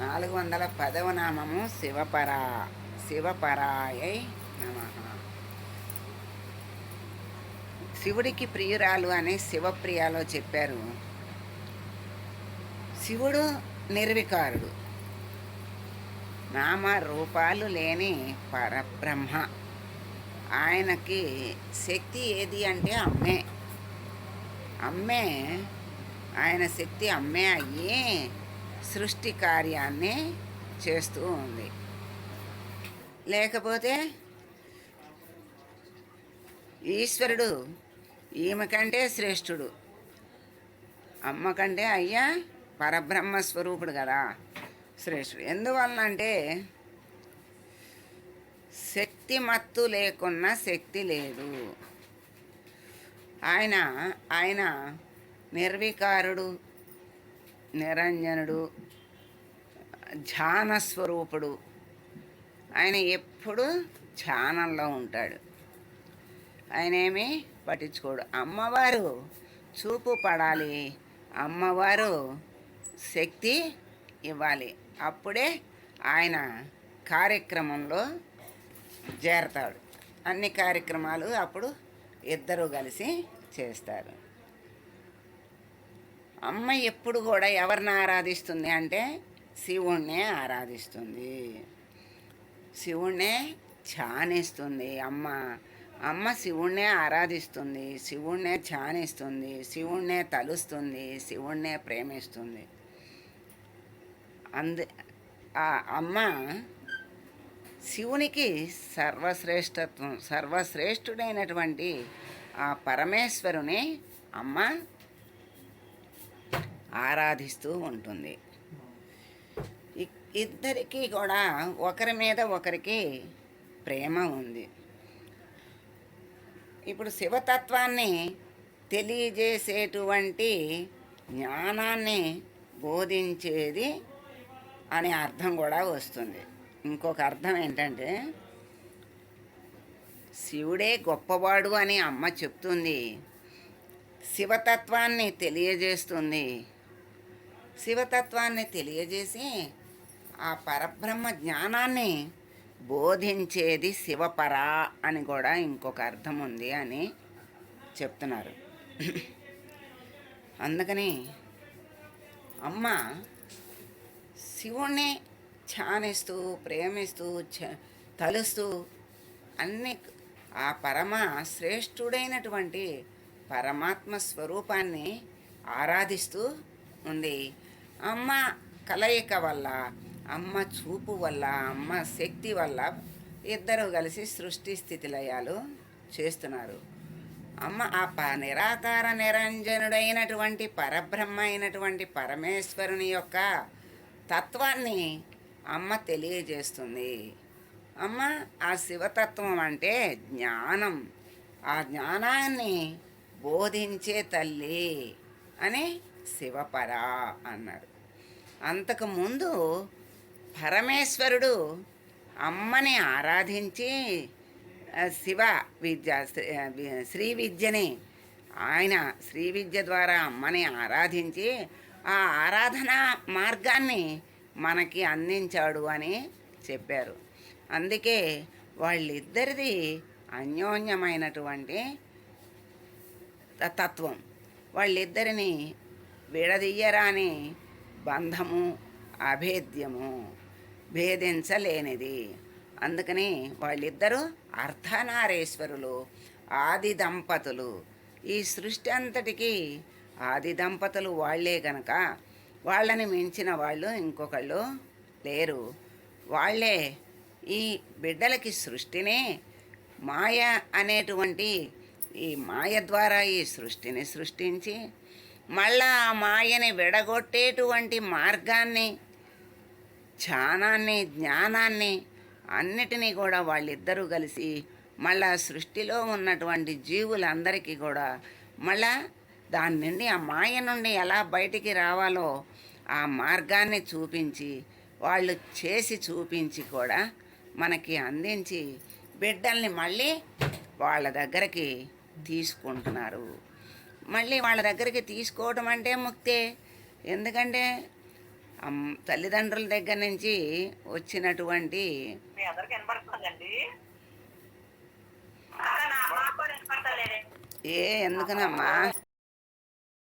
నాలుగు వందల పదవ నామము శివపరా శివపరాయై నమ. శివుడికి ప్రియురాలు అనే శివప్రియాలో చెప్పారు. శివుడు నిర్వికారుడు. నామ రూపాలు లేని పరబ్రహ్మ. ఆయనకి శక్తి ఏది అంటే అమ్మే. అమ్మే ఆయన శక్తి అమ్మే అయ్యి సృష్టి కార్యాన్ని చేస్తూ ఉంది. లేకపోతే ఈశ్వరుడు ఈమె కంటే శ్రేష్ఠుడు. అమ్మ కంటే అయ్యా పరబ్రహ్మ స్వరూపుడు కదా శ్రేష్ఠుడు. ఎందువలన అంటే శక్తి మత్తు లేకున్నా శక్తి లేదు. ఆయన ఆయన నిర్వికారుడు నిరంజనుడు ధ్యానస్వరూపుడు. ఆయన ఎప్పుడు ధ్యానంలో ఉంటాడు. ఆయన ఏమి పట్టించుకోడు. అమ్మవారు చూపు పడాలి. అమ్మవారు శక్తి ఇవ్వాలి. అప్పుడే ఆయన కార్యక్రమంలో చేరతాడు. అన్ని కార్యక్రమాలు అప్పుడు ఇద్దరు కలిసి చేస్తారు. అమ్మ ఎప్పుడు కూడా ఎవరిని ఆరాధిస్తుంది అంటే శివుణ్ణే ఆరాధిస్తుంది. శివుణ్ణే ధ్యానిస్తుంది అమ్మ. అమ్మ శివుణ్ణే ఆరాధిస్తుంది శివుణ్ణే ధ్యానిస్తుంది శివుణ్ణే తలుస్తుంది శివుణ్ణే ప్రేమిస్తుంది. అందు ఆ అమ్మ శివునికి సర్వశ్రేష్టత్వం సర్వశ్రేష్ఠుడైనటువంటి ఆ పరమేశ్వరుని అమ్మ ఆరాధిస్తూ ఉంటుంది. ఇ- ఇద్దరికీ కూడా ఒకరి మీద ఒకరికి ప్రేమ ఉంది. ఇప్పుడు శివతత్వాన్ని తెలియజేసేటువంటి జ్ఞానాన్ని బోధించేది అనే అర్థం కూడా వస్తుంది. ఇంకొక అర్థం ఏంటంటే శివుడే గొప్పవాడు అని అమ్మ చెప్తుంది. శివతత్వాన్ని తెలియజేస్తుంది. శివతత్వాన్ని తెలియజేసి ఆ పరబ్రహ్మ జ్ఞానాన్ని బోధించేది శివపర అని కూడా ఇంకొక అర్థం ఉంది అని చెప్తున్నారు. అందుకని అమ్మ శివుణ్ణి ఛానిస్తూ ప్రేమిస్తూ చ- తలుస్తూ అన్ని ఆ పరమ శ్రేష్ఠుడైనటువంటి పరమాత్మ స్వరూపాన్ని ఆరాధిస్తూ ఉంది. అమ్మ కలయిక వల్ల అమ్మ చూపు వల్ల అమ్మ శక్తి వల్ల ఇద్దరు కలిసి సృష్టి స్థితి లయాలు చేస్తున్నారు. అమ్మ ఆ ప నిరాకార నిరంజనుడైనటువంటి పరబ్రహ్మ అయినటువంటి పరమేశ్వరుని యొక్క తత్వాన్ని అమ్మ తెలియజేస్తుంది. అమ్మ ఆ శివతత్వం అంటే జ్ఞానం. ఆ జ్ఞానాన్ని బోధించే తల్లి అని శివపర అన్నారు. అంతకుముందు పరమేశ్వరుడు అమ్మని ఆరాధించి శివ విద్య శ్రీ- విద్యని ఆయన శ్రీ విద్య ద్వారా అమ్మని ఆరాధించి ఆ ఆరాధన మార్గాన్ని మనకి అందించాడు అని చెప్పారు. అందుకే వాళ్ళిద్దరిది అన్యోన్యమైనటువంటి తత్వం. వాళ్ళిద్దరిని విడదీయరాని బంధము అభేద్యము భేదించలేనిది. అందుకని వాళ్ళిద్దరూ అర్ధనారేశ్వరులు ఆది దంపతులు ఈ సృష్టి అంతటికి ఆది దంపతులు వాళ్ళే గనక వాళ్ళని మించిన వాళ్ళు ఇంకొకళ్ళు లేరు. వాళ్ళే ఈ బిడ్డలకి సృష్టిని మాయ అనేటువంటి ఈ మాయ ద్వారా ఈ సృష్టిని సృష్టించి మళ్ళా ఆ మాయని విడగొట్టేటువంటి మార్గాన్ని ధ్యానాన్ని జ్ఞానాన్ని అన్నిటినీ కూడా వాళ్ళిద్దరూ కలిసి మళ్ళా సృష్టిలో ఉన్నటువంటి జీవులందరికీ కూడా మళ్ళా దాని నుండి ఆ మాయ నుండి ఎలా బయటికి రావాలో ఆ మార్గాన్ని చూపించి వాళ్ళు చేసి చూపించి కూడా మనకి అందించి బిడ్డల్ని మళ్ళీ వాళ్ళ దగ్గరికి తీసుకుంటున్నారు. మళ్ళీ వాళ్ళ దగ్గరికి తీసుకోవడం అంటే ముక్తే. ఎందుకంటే తల్లిదండ్రుల దగ్గర నుంచి వచ్చినటువంటి ఏ ఎందుకనమ్మా?